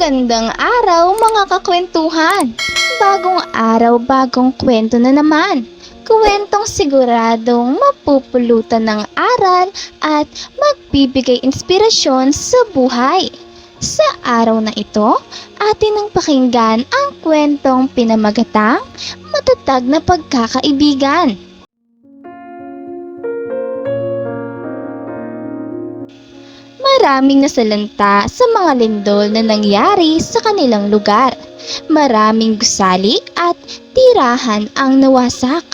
Magandang araw mga kakwentuhan! Bagong araw, bagong kwento na naman. Kwentong siguradong mapupulutan ng aral at magbibigay inspirasyon sa buhay. Sa araw na ito, atin ang pakinggan ang kwentong pinamagatang matatag na pagkakaibigan. Maraming nasalanta sa mga lindol na nangyari sa kanilang lugar. Maraming gusali at tirahan ang nawasak.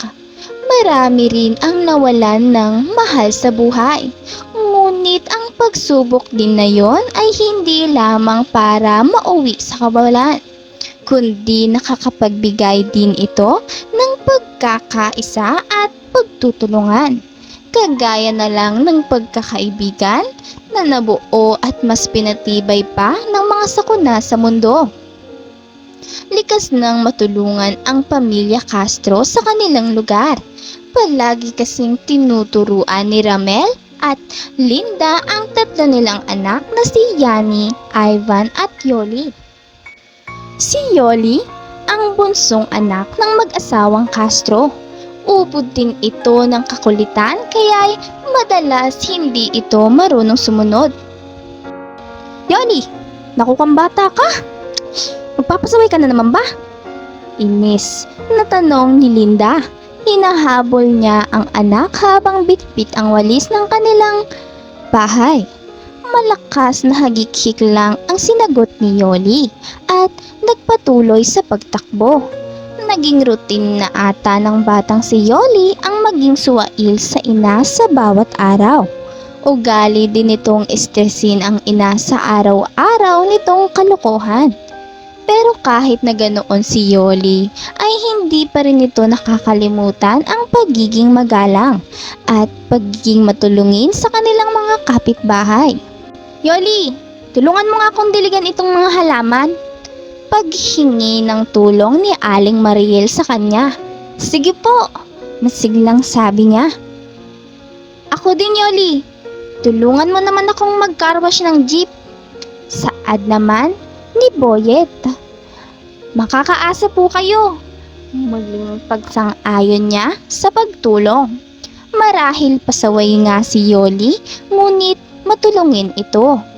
Marami rin ang nawalan ng mahal sa buhay. Ngunit ang pagsubok din na yon ay hindi lamang para mauwi sa kawalan, kundi nakakapagbigay din ito ng pagkakaisa at pagtutulungan. Kagaya na lang ng pagkakaibigan na nabuo at mas pinatibay pa ng mga sakuna sa mundo. Likas nang matulungan ang pamilya Castro sa kanilang lugar. Palagi kasing tinuturuan ni Ramel at Linda ang tatlo nilang anak na si Yani, Ivan at Yoli. Si Yoli ang bunsong anak ng mag-asawang Castro. Ubod din ito ng kakulitan kaya madalas hindi ito marunong sumunod. Yoli, nakukang bata ka? Magpapasaway ka na naman ba? Inis na tanong ni Linda. Hinahabol niya ang anak habang bitbit ang walis ng kanilang bahay. Malakas na hagik lang ang sinagot ni Yoli at nagpatuloy sa pagtakbo. Naging routine na ata ng batang si Yoli ang maging suwail sa ina sa bawat araw. Ugali din nitong estresin ang ina sa araw-araw nitong kalokohan. Pero kahit na ganoon si Yoli, ay hindi pa rin ito nakakalimutan ang pagiging magalang at pagiging matulungin sa kanilang mga kapitbahay. Yoli, tulungan mo nga akong diligan itong mga halaman. Paghingi ng tulong ni Aling Mariel sa kanya. Sige po, masiglang sabi niya. Ako din Yoli, tulungan mo naman akong mag-carwash ng jeep. Saad naman ni Boyet. Makakaasa po kayo. Muling pagsang-ayon niya sa pagtulong. Marahil pasaway nga si Yoli, ngunit matulungin ito.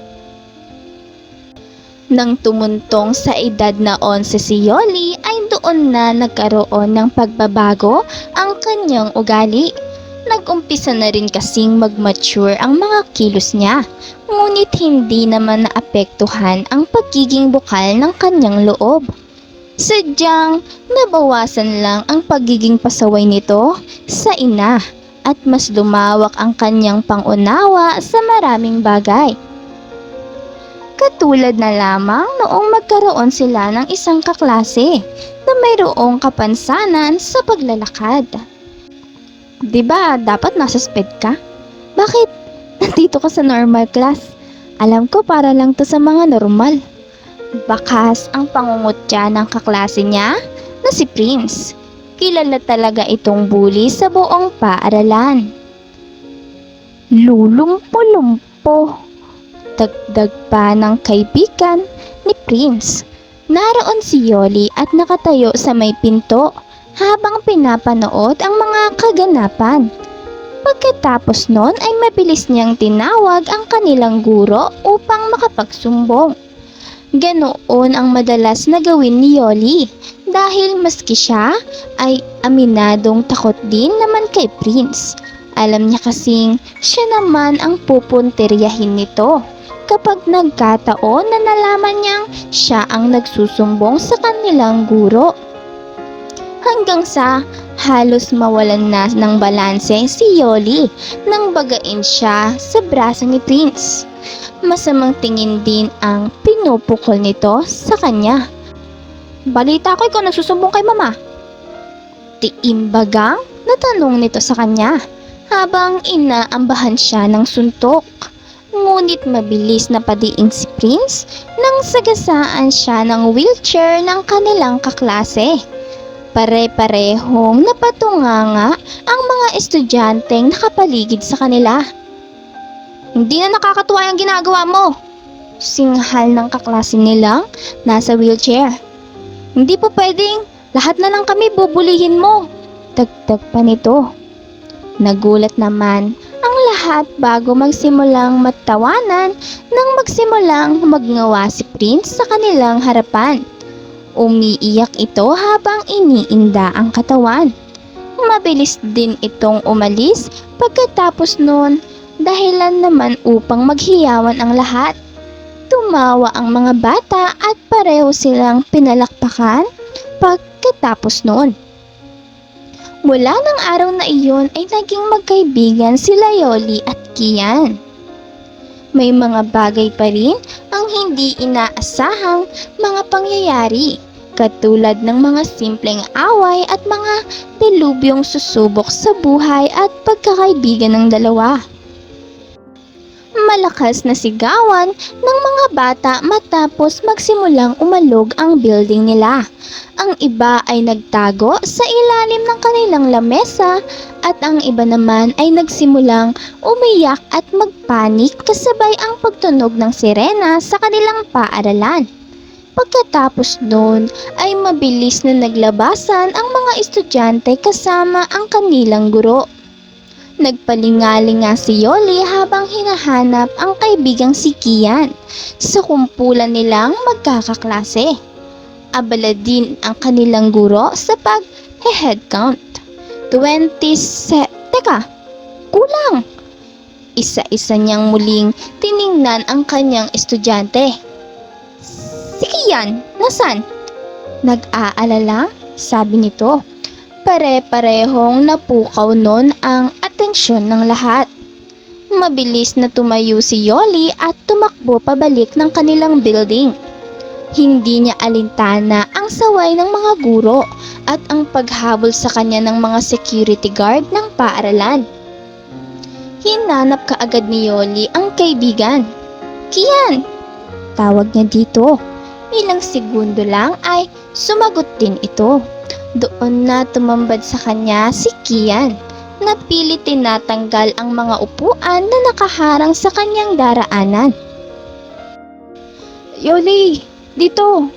Nang tumuntong sa edad na 11 si Yoli ay doon na nagkaroon ng pagbabago ang kanyang ugali. Nag-umpisa na rin kasing mag-mature ang mga kilos niya, ngunit hindi naman naapektuhan ang pagiging bukal ng kanyang loob. Sadyang nabawasan lang ang pagiging pasaway nito sa ina at mas lumawak ang kanyang pangunawa sa maraming bagay. Katulad na lamang noong magkaroon sila ng isang kaklase na mayroong kapansanan sa paglalakad. 'Di ba dapat nasa sped ka? Bakit nandito ka sa normal class? Alam ko para lang to sa mga normal. Bakas ang pangungutya ng kaklase niya na si Prince. Kilala talaga itong bully sa buong paaralan. Lulumpo-lumpo. Dagdag pa ng kaibigan ni Prince. Naroon si Yoli at nakatayo sa may pinto habang pinapanood ang mga kaganapan. Pagkatapos nun ay mabilis niyang tinawag ang kanilang guro upang makapagsumbong. Ganoon ang madalas na gawin ni Yoli dahil maski siya ay aminadong takot din naman kay Prince. Alam niya kasing siya naman ang pupunteryahin nito kapag nagkataon na nalaman niyang siya ang nagsusumbong sa kanilang guro. Hanggang sa halos mawalan na ng balanse si Yoli nang bagain siya sa braso ni Prince. Masamang tingin din ang pinupukol nito sa kanya. Balita ko ikaw nagsusumbong kay mama. Tiimbagang natanong nito sa kanya habang inaambahan siya ng suntok. Ngunit mabilis na padiin si Prince nang sagasaan siya ng wheelchair ng kanilang kaklase. Pare-parehong napatunganga ang mga estudyanteng nakapaligid sa kanila. Hindi na nakakatuwa yung ginagawa mo. singhal ng kaklase nilang nasa wheelchair. Hindi po pwedeng, lahat na lang kami bubulihin mo. Dagdag pa nito. Nagulat naman lahat bago magsimulang magtawanan nang magsimulang magngawa si Prince sa kanilang harapan. Umiiyak ito habang iniinda ang katawan. Mabilis din itong umalis pagkatapos noon dahilan naman upang maghiyawan ang lahat. Tumawa ang mga bata at pareho silang pinalakpakan pagkatapos noon. Mula ng araw na iyon ay naging magkaibigan sila Yoli at Kian. May mga bagay pa rin ang hindi inaasahang mga pangyayari katulad ng mga simpleng away at mga dilubyong susubok sa buhay at pagkakaibigan ng dalawa. Malakas na sigawan ng mga bata matapos magsimulang umalog ang building nila. Ang iba ay nagtago sa ilalim ng kanilang lamesa at ang iba naman ay nagsimulang umiyak at magpanik kasabay ang pagtunog ng sirena sa kanilang paaralan. Pagkatapos noon ay mabilis na naglabasan ang mga estudyante kasama ang kanilang guro. Nagpalingaling nga si Yoli habang hinahanap ang kaibigang si Kian sa kumpulan nilang magkakaklase. Abala din ang kanilang guro sa pag-head count. 20 se... Teka, kulang! Isa-isa niyang muling tiningnan ang kanyang estudyante. Si Kian, nasan? Nag-aalala, sabi nito. Pare-parehong napukaw nun ang atensyon ng lahat. Mabilis na tumayo si Yoli at tumakbo pabalik ng kanilang building. Hindi niya alintana ang saway ng mga guro at ang paghabol sa kanya ng mga security guard ng paaralan. Hinanap kaagad ni Yoli ang kaibigan. Kian! Tawag niya dito. Ilang segundo lang ay sumagot din ito. Doon na tumambad sa kanya si Kian. Napilit tinatanggal ang mga upuan na nakaharang sa kanyang daraanan. Yoli, dito!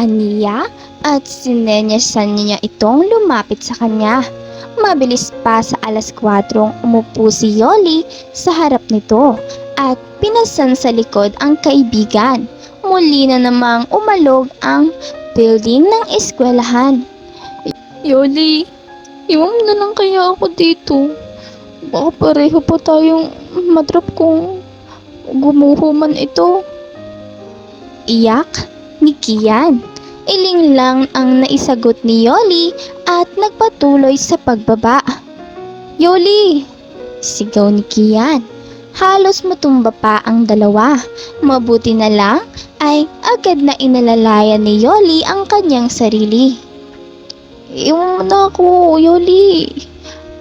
Aniya at sinenyasan niya itong lumapit sa kanya. Mabilis pa sa alas 4 umupo si Yoli sa harap nito at pinasan sa likod ang kaibigan. Muli na namang umalog ang building ng eskwelahan. Yoli, iwan na lang kaya ako dito. Baka pareho pa tayong madrop kung gumuho man ito. Iyak ni Kian. Iling lang ang naisagot ni Yoli at nagpatuloy sa pagbaba. Yoli! Sigaw ni Kian. Halos matumba pa ang dalawa. Mabuti na lang ay agad na inalalayan ni Yoli ang kanyang sarili. Iwan mo na ako, Yoli.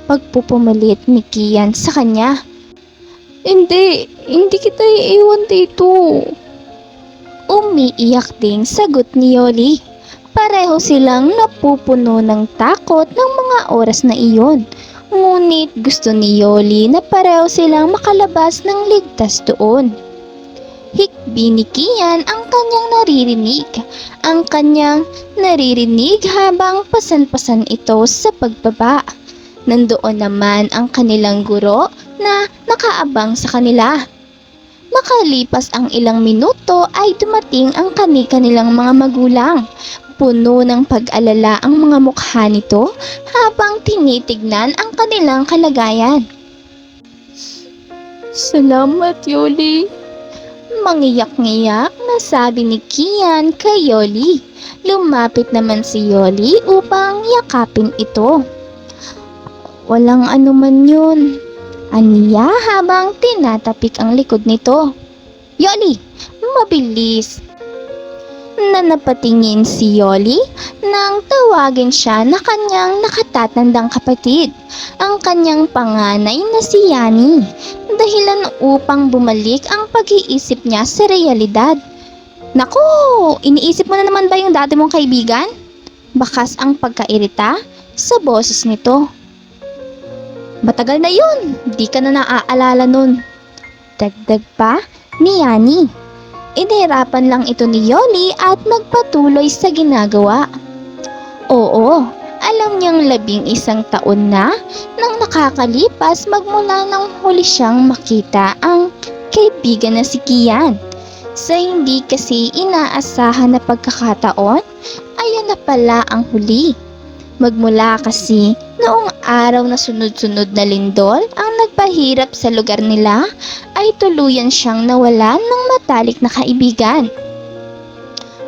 Pagpupumalit ni Kian sa kanya. Hindi, hindi kita iiwan dito. Umiiyak ding sagot ni Yoli. Pareho silang napupuno ng takot ng mga oras na iyon. Ngunit gusto ni Yoli na pareho silang makalabas ng ligtas doon. Hikbi ni Kian ang kanyang naririnig. Ang kanyang naririnig habang pasan-pasan ito sa pagbaba. Nandoon naman ang kanilang guro na nakaabang sa kanila. Makalipas ang ilang minuto ay dumating ang kani-kanilang mga magulang. Puno ng pag-alala ang mga mukha nito habang tinitignan ang kanilang kalagayan. Salamat, Yoli. Mangiyak-ngiyak na sabi ni Kian kay Yoli. Lumapit naman si Yoli upang yakapin ito. Walang anuman yun. Aniya habang tinatapik ang likod nito. Yoli, mabilis. Na napatingin si Yoli nang tawagin siya na kanyang nakatatandang kapatid, ang kanyang panganay na si Yani, dahilan upang bumalik ang pag-iisip niya sa realidad. Naku, iniisip mo na naman ba yung dati mong kaibigan? Bakas ang pagkairita sa boses nito. Matagal na yun, di ka na naaalala nun. Dagdag pa ni Yani. Inihirapan lang ito ni Yoli at nagpatuloy sa ginagawa. Oo, alam niyang labing isang taon na nang nakakalipas magmula nang huli siyang makita ang kaibigan na si Kian. Sa hindi kasi inaasahan na pagkakataon, ayan na pala ang huli. Magmula kasi noong araw na sunod-sunod na lindol ang nagpahirap sa lugar nila ay tuluyan siyang nawalan ng matalik na kaibigan.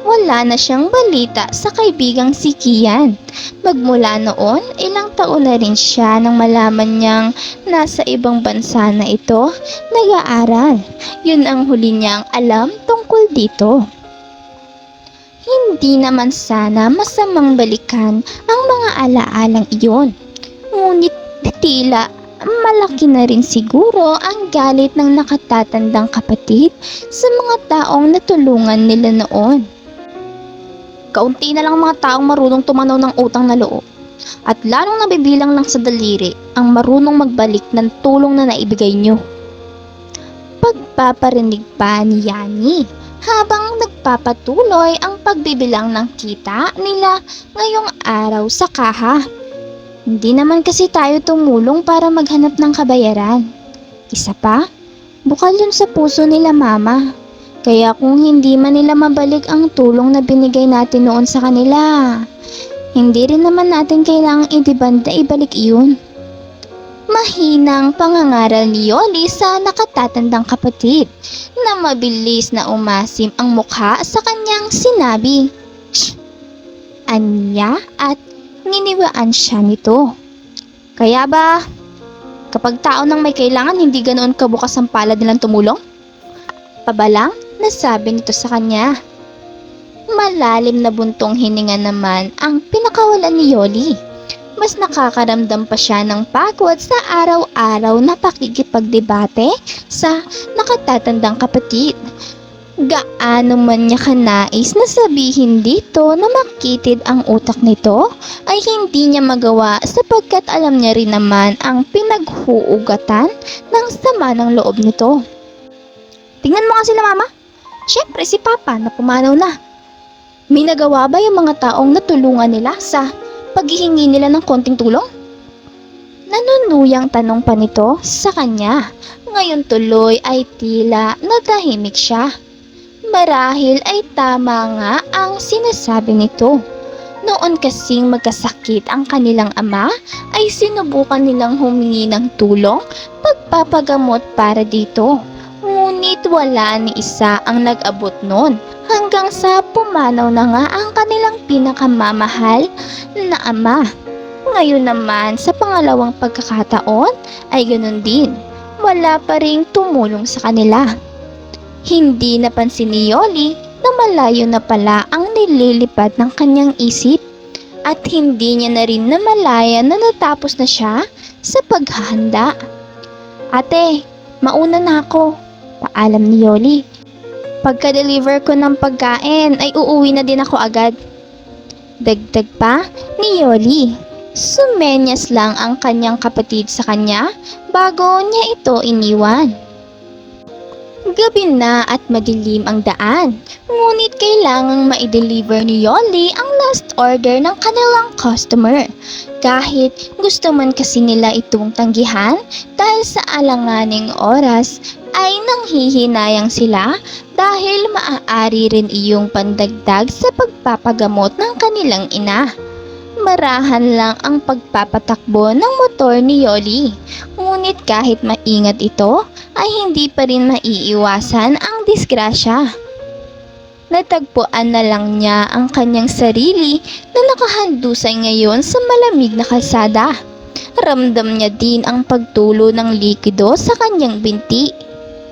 Wala na siyang balita sa kaibigang si Kian. Magmula noon, ilang taon na rin siya nang malaman niyang nasa ibang bansa na ito nag-aaral. Yun ang huli niyang alam tungkol dito. Hindi naman sana masamang balikan ang mga alaalang iyon. Ngunit tila malaki na rin siguro ang galit ng nakatatandang kapatid sa mga taong natulungan nila noon. Kaunti na lang ang mga taong marunong tumanaw ng utang na loob. At lalong nabibilang lang sa daliri ang marunong magbalik ng tulong na naibigay nyo. Pagpaparinig pa ni Yani habang nagpapatuloy ang pagbibilang ng kita nila ngayong araw sa kaha. Hindi naman kasi tayo tumulong para maghanap ng kabayaran. Isa pa, bukal yun sa puso nila mama. Kaya kung hindi man nila mabalik ang tulong na binigay natin noon sa kanila, hindi rin naman natin kailangang idibanda ibalik iyon. Mahinang pangangaral ni Yoli sa nakatatandang kapatid na mabilis na umasim ang mukha sa kanyang sinabi. Anya at niniwaan siya nito. Kaya ba, kapag tao nang may kailangan hindi ganoon kabukas ang palad nilang tumulong? Pabalang nasabi nito sa kanya. Malalim na buntong hininga naman ang pinakawalan ni Yoli. Mas nakakaramdam pa siya ng pagod sa araw-araw na pakikipagdebate sa nakatatandang kapatid. Gaano man niya kanais na sabihin dito na makitid ang utak nito ay hindi niya magawa sapagkat alam niya rin naman ang pinaghuugatan ng sama ng loob nito. Tingnan mo nga sila mama. Siyempre si Papa na pumanaw na. May nagawa ba yung mga taong natulungan nila sa paghihingi nila ng konting tulong? Nanunuyang tanong pa nito sa kanya. Ngayon tuloy ay tila natahimik siya. Marahil ay tama nga ang sinasabi nito. Noon kasing magkasakit ang kanilang ama ay sinubukan nilang humingi ng tulong pagpapagamot para dito. Ngunit wala ni isa ang nag-abot noon hanggang sa pumanaw na nga ang kanilang pinakamamahal na ama. Ngayon naman sa pangalawang pagkakataon ay ganun din. Wala pa ring tumulong sa kanila. Hindi napansin ni Yoli na malayo na pala ang nililipad ng kanyang isip at hindi niya na rin namalaya na natapos na siya sa paghahanda. Ate, mauna na ako. Paalam ni Yoli. Pagka-deliver ko ng pagkain ay uuwi na din ako agad. Dagdag pa ni Yoli. Sumenyas lang ang kanyang kapatid sa kanya bago niya ito iniwan. Gabi na at madilim ang daan, ngunit kailangang ma-deliver ni Yoli ang last order ng kanilang customer. Kahit gusto man kasi nila itong tanggihan dahil sa alanganing oras ay nanghihinayang sila dahil maaari rin iyong pandagdag sa pagpapagamot ng kanilang ina. Marahan lang ang pagpapatakbo ng motor ni Yoli. Ngunit kahit maingat ito, ay hindi pa rin maiiwasan ang disgrasya. Natagpuan na lang niya ang kanyang sarili na nakahandusay ngayon sa malamig na kalsada. Ramdam niya din ang pagtulo ng likido sa kanyang binti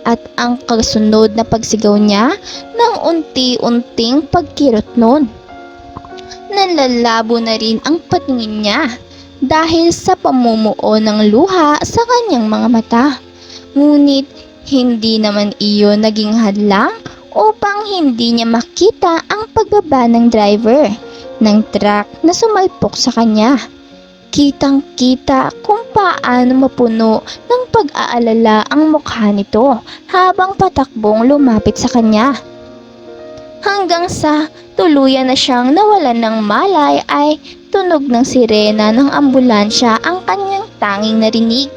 at ang kasunod na pagsigaw niya ng unti-unting pagkirot noon. Nalalabo na rin ang patingin niya dahil sa pamumuo ng luha sa kanyang mga mata. Ngunit hindi naman iyon naging hadlang upang hindi niya makita ang pagbaba ng driver ng truck na sumalpok sa kanya. Kitang-kita kung paano mapuno ng pag-aalala ang mukha nito habang patakbong lumapit sa kanya. hanggang sa tuluyan na siyang nawalan ng malay ay tunog ng sirena ng ambulansya ang kanyang tanging narinig.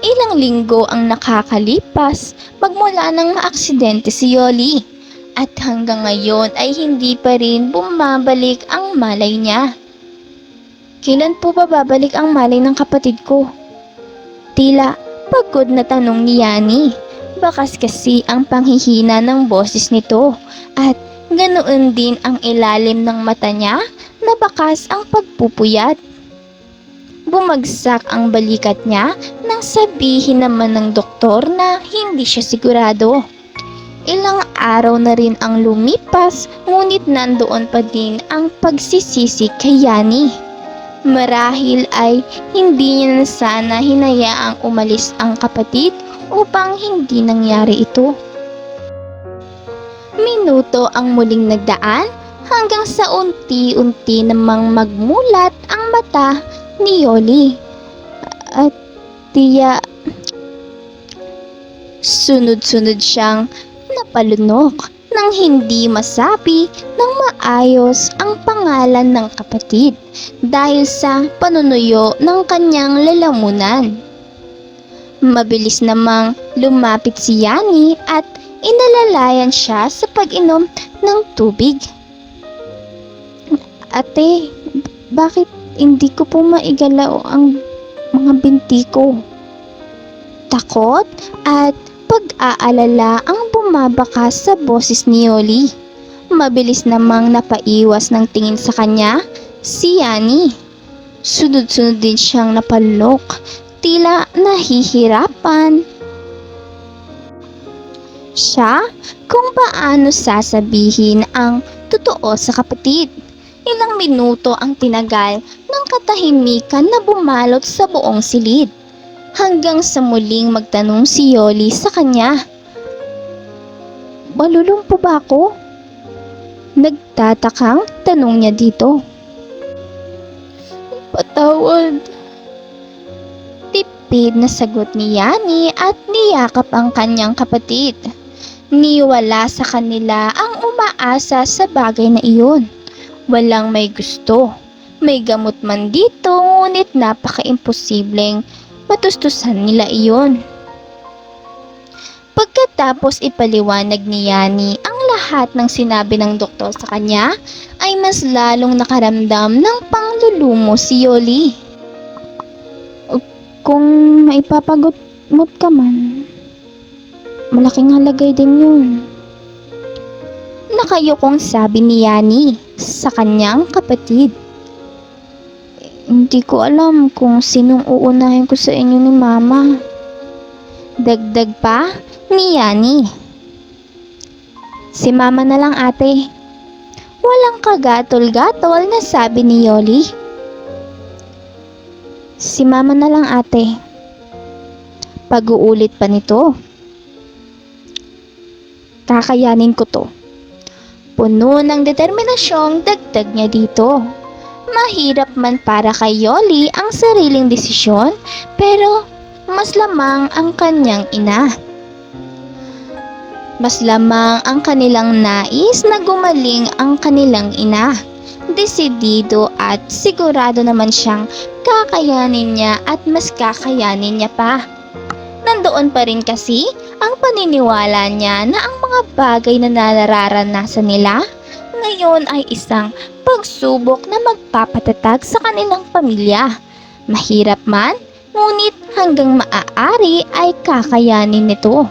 Ilang linggo ang nakakalipas magmula nang maaksidente si Yoli at hanggang ngayon ay hindi pa rin bumabalik ang malay niya. Kailan po ba babalik ang malay ng kapatid ko? Tila pagod na tanong ni Yani. Bakas kasi ang panghihina ng boses nito at ganoon din ang ilalim ng mata niya na bakas ang pagpupuyat. Bumagsak ang balikat niya nang sabihin naman ng doktor na hindi siya sigurado. Ilang araw na rin ang lumipas ngunit nandoon pa din ang pagsisisi kay Yani. Marahil ay hindi niya na sana hinayaang umalis ang kapatid upang hindi nangyari ito. Minuto ang muling nagdaan hanggang sa unti-unti namang magmulat ang mata ni Yoli. At tiya, sunod-sunod siyang napalunok nang hindi masabi ng maayos ang pangalan ng kapatid dahil sa panunuyo ng kanyang lalamunan. Mabilis namang lumapit si Yani at inalalayan siya sa pag-inom ng tubig. Ate, bakit hindi ko po maigalaw ang mga binti ko? Takot at pag-aalala ang bumabakas sa boses ni Yoli. Mabilis namang napaiwas ng tingin sa kanya si Yani. Sunod-sunod din siyang napalok, tila nahihirapan. Siya kung paano sasabihin ang totoo sa kapatid. Ilang minuto ang tinagal ng katahimikan na bumalot sa buong silid hanggang sa muling magtanong si Yoli sa kanya. Malulong po ba ako? Nagtatakang tanong niya dito. Patawad. Tipid na sagot ni Yani at niyakap ang kanyang kapatid. Niwala sa kanila ang umaasa sa bagay na iyon. Walang may gusto. May gamot man dito ngunit napaka-imposibleng matustusan nila iyon. Pagkatapos ipaliwanag ni Yani ang lahat ng sinabi ng doktor sa kanya, ay mas lalong nakaramdam ng panglulumo si Yoli. Kung maipapagot ka man, malaking halagay din yun. Nakayokong sabi ni Yani sa kanyang kapatid. Hindi ko alam kung sinong uunahin ko sa inyo ni Mama. Dagdag pa ni Yani. Si Mama na lang ate. Walang kagatol-gatol na sabi ni Yoli. Si Mama na lang ate. Pag-uulit pa nito. Kakayanin ko to. Puno ng determinasyong dagdag niya dito. Mahirap man para kay Yoli ang sariling desisyon, pero mas lamang ang kanyang ina. Mas lamang ang kanilang nais na gumaling ang kanilang ina. Desidido at sigurado naman siyang kakayanin niya at mas kakayanin niya pa. Nandoon pa rin kasi ang paniniwala niya na ang mga bagay na nararanasan nila ngayon ay isang pagsubok na magpapatatag sa kanilang pamilya. Mahirap man, ngunit hanggang maaari ay kakayanin nito.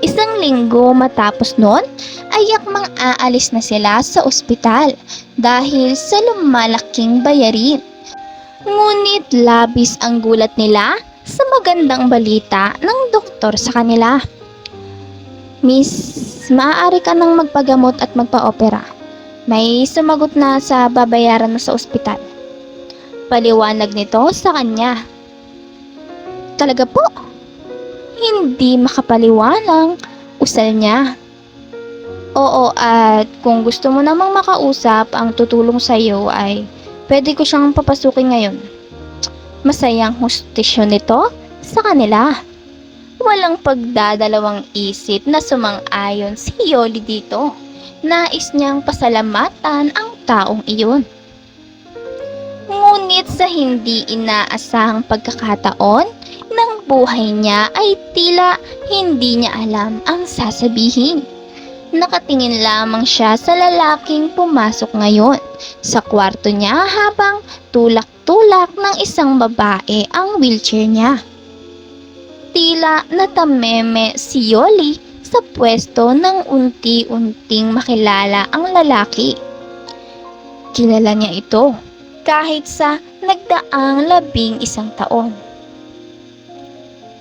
Isang linggo matapos noon, ay yakmang aalis na sila sa ospital dahil sa lumalaking bayarin. Ngunit labis ang gulat nila sa magandang balita ng doktor sa kanila. Miss, maaari ka nang magpagamot at magpa-opera. May sumagot na sa babayaran mo sa ospital. Paliwanag nito sa kanya. Talaga po? Hindi makapaliwanang usal niya. Oo at kung gusto mo namang makausap ang tutulong sa iyo ay pwede ko siyang papasukin ngayon. Masayang hostisyon nito sa kanila. Walang pagdadalawang isip na sumang-ayon si Yoli dito. Nais niyang pasalamatan ang taong iyon. Ngunit sa hindi inaasahang pagkakataon ng buhay niya ay tila hindi niya alam ang sasabihin. Nakatingin lamang siya sa lalaking pumasok ngayon sa kwarto niya habang tulak-tulak ng isang babae ang wheelchair niya. Tila natameme si Yoli sa pwesto nang unti-unting makilala ang lalaki. Kilala niya ito kahit sa nagdaang labing isang taon.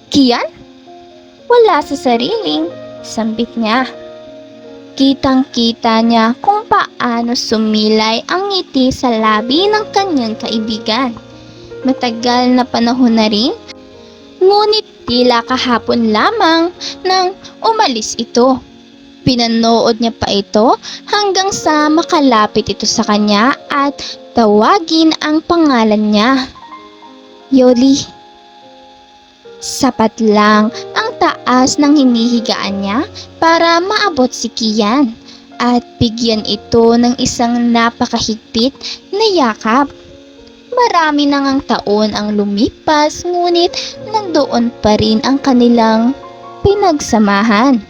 Kian? Wala sa sariling sambit niya. Kitang-kita niya kung paano sumilay ang ngiti sa labi ng kanyang kaibigan. Matagal na panahon na rin, ngunit tila kahapon lamang nang umalis ito. Pinanood niya pa ito hanggang sa makalapit ito sa kanya at tawagin ang pangalan niya. Yoli. Sapat lang ang taas ng hinihigaan niya para maabot si Kian at bigyan ito ng isang napakahigpit na yakap. Marami nang ang taon ang lumipas ngunit nandoon pa rin ang kanilang pinagsamahan.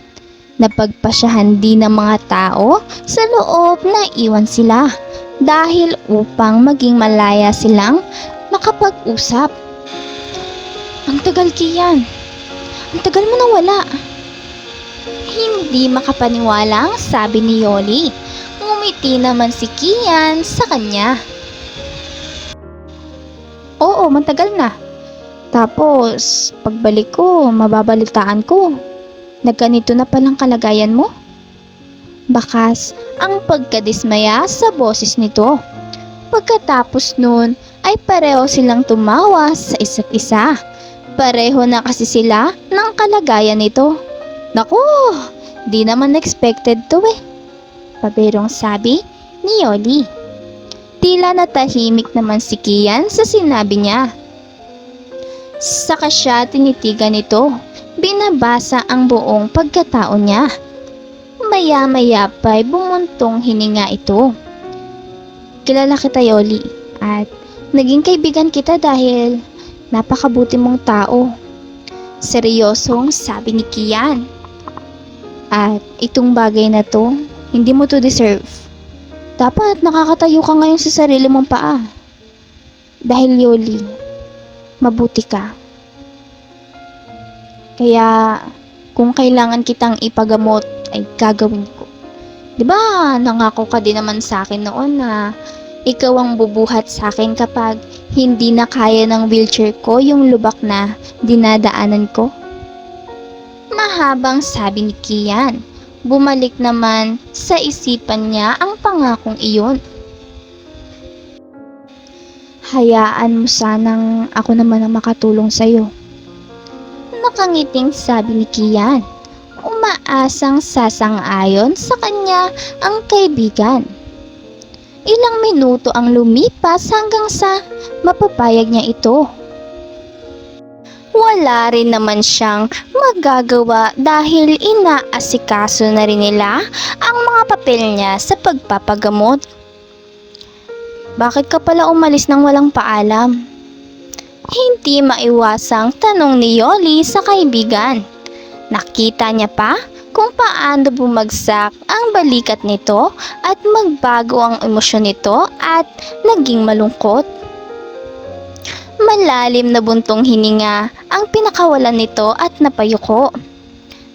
Napagpasyahan din ng mga tao sa loob na iwan sila dahil upang maging malaya silang makapag-usap. Ang tagal kiyan. Ang tagal mo nang wala. Hindi makapaniwala ang sabi ni Yoli. Ngumiti naman si Kian sa kanya. Oo, matagal na. Tapos, pagbalik ko, mababalitaan ko. Nagganito na palang kalagayan mo? Bakas ang pagkadismaya sa boses nito. Pagkatapos nun ay pareho silang tumawa sa isa't isa. Pareho na kasi sila ng kalagayan nito. Naku, di naman expected to eh. Paberong sabi ni Yoli. Tila natahimik naman si Kian sa sinabi niya. Saka siya tinitigan nito. Binabasa ang buong pagkatao niya. Maya-maya pa'y bumuntong hininga ito. Kilala kita Yoli at naging kaibigan kita dahil napakabuti mong tao. Seryosong sabi ni Kian. At itong bagay na to, hindi mo to deserve. Dapat nakakatayo ka ngayon sa sarili mong paa. Dahil Yoli, mabuti ka. Kaya kung kailangan kitang ipagamot ay gagawin ko. 'Di ba? Nangako ka din naman sa akin noon na ikaw ang bubuhat sa akin kapag hindi na kaya ng wheelchair ko yung lubak na dinadaanan ko. Mahabang sabi ni Kian. Bumalik naman sa isipan niya ang pangakong iyon. Hayaan mo sanang ako naman ang makatulong sa'yo. Nakangiting sabi ni Kian. Umaasang sasang-ayon sa kanya ang kaibigan. Ilang minuto ang lumipas hanggang sa mapapayag niya ito. Wala rin naman siyang magagawa dahil inaasikaso na rin nila ang mga papel niya sa pagpapagamot. Bakit ka pala umalis ng walang paalam? Hindi maiwasang tanong ni Yoli sa kaibigan. Nakita niya pa kung paano bumagsak ang balikat nito at magbago ang emosyon nito at naging malungkot. Malalim na buntong hininga ang pinakawalan nito at napayuko.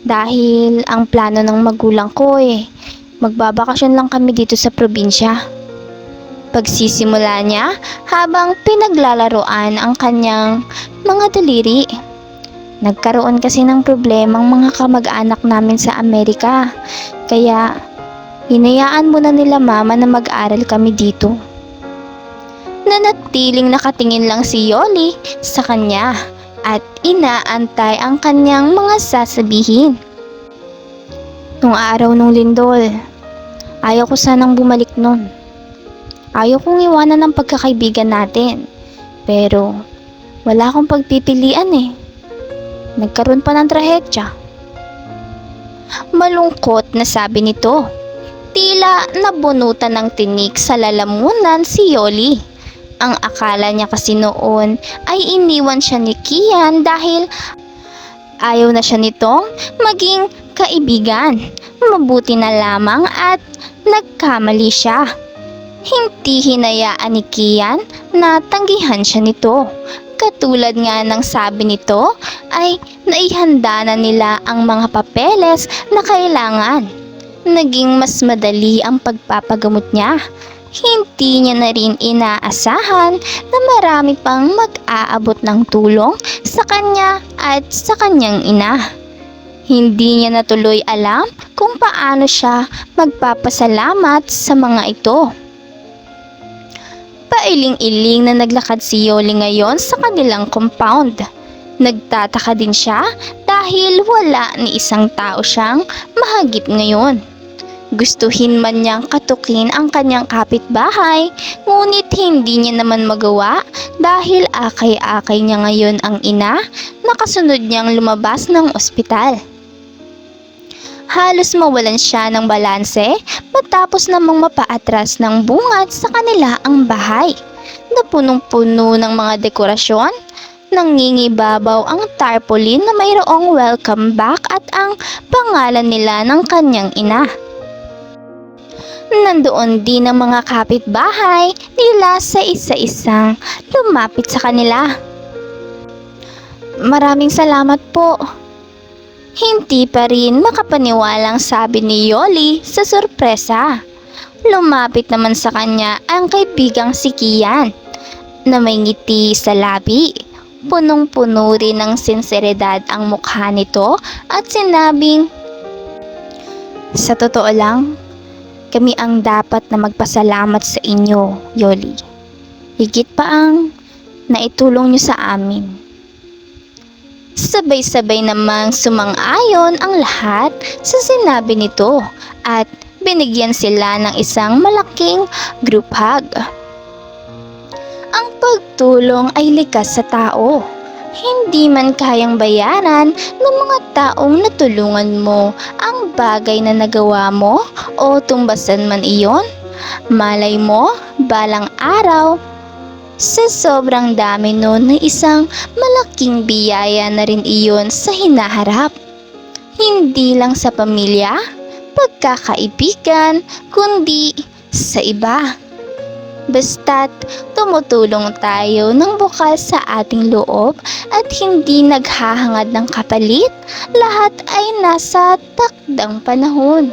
Dahil ang plano ng magulang ko eh, magbabakasyon lang kami dito sa probinsya. Pagsisimula niya habang pinaglalaroan ang kanyang mga daliri. Nagkaroon kasi ng problema ang mga kamag-anak namin sa Amerika. Kaya, hinayaan muna nila mama na mag-aral kami dito. Nanatiling nakatingin lang si Yoli sa kanya at inaantay ang kanyang mga sasabihin. Nung araw nung lindol, ayaw ko sanang bumalik nun. Ayaw kong iwanan ang pagkakaibigan natin. Pero, wala akong pagpipilian eh. nagkaroon pa ng trahedya. Malungkot na sabi nito. Tila nabunutan ng tinik sa lalamunan si Yoli. Ang akala niya kasi noon ay iniwan siya ni Kian dahil ayaw na siya nitong maging kaibigan. Mabuti na lamang at nagkamali siya. Hindi hinayaan ni Kian na tanggihan siya nito. Katulad nga ng sabi nito ay naihanda na nila ang mga papeles na kailangan. Naging mas madali ang pagpapagamot niya. Hindi niya na rin inaasahan na marami pang mag-aabot ng tulong sa kanya at sa kanyang ina. Hindi niya natuloy alam kung paano siya magpapasalamat sa mga ito. Pailing-iling na naglakad si Yoli ngayon sa kanilang compound. Nagtataka din siya dahil wala ni isang tao siyang mahagip ngayon. Gustuhin man niyang katukin ang kanyang kapitbahay, ngunit hindi niya naman magawa dahil akay-akay niya ngayon ang ina na kasunod niyang lumabas ng ospital. Halos mawalan siya ng balanse matapos namang mapaatras ng bungad sa kanila ang bahay na punong-puno ng mga dekorasyon. Nangingibabaw ang tarpaulin na mayroong welcome back at ang pangalan nila ng kanyang ina. Nandoon din ang mga kapitbahay nila sa isa-isang lumapit sa kanila. Maraming salamat po. Hindi pa rin makapaniwalang sabi ni Yoli sa sorpresa. Lumapit naman sa kanya ang kaibigang si Kian na may ngiti sa labi. Punong-puno rin ng sinseridad ang mukha nito at sinabing, Sa totoo lang, kami ang dapat na magpasalamat sa inyo, Yoli. Higit pa ang naitulong niyo sa amin. Sabay-sabay namang sumang-ayon ang lahat sa sinabi nito at binigyan sila ng isang malaking group hug. Ang pagtulong ay likas sa tao. Hindi man kayang bayaran ng mga taong natulungan mo ang bagay na nagawa mo o tumbasan man iyon. Malay mo, balang araw, sa sobrang dami nun na isang malaking biyaya na rin iyon sa hinaharap. Hindi lang sa pamilya, pagkakaibigan, kundi sa iba. Basta't tumutulong tayo ng bukas sa ating loob at hindi naghahangad ng kapalit, lahat ay nasa takdang panahon.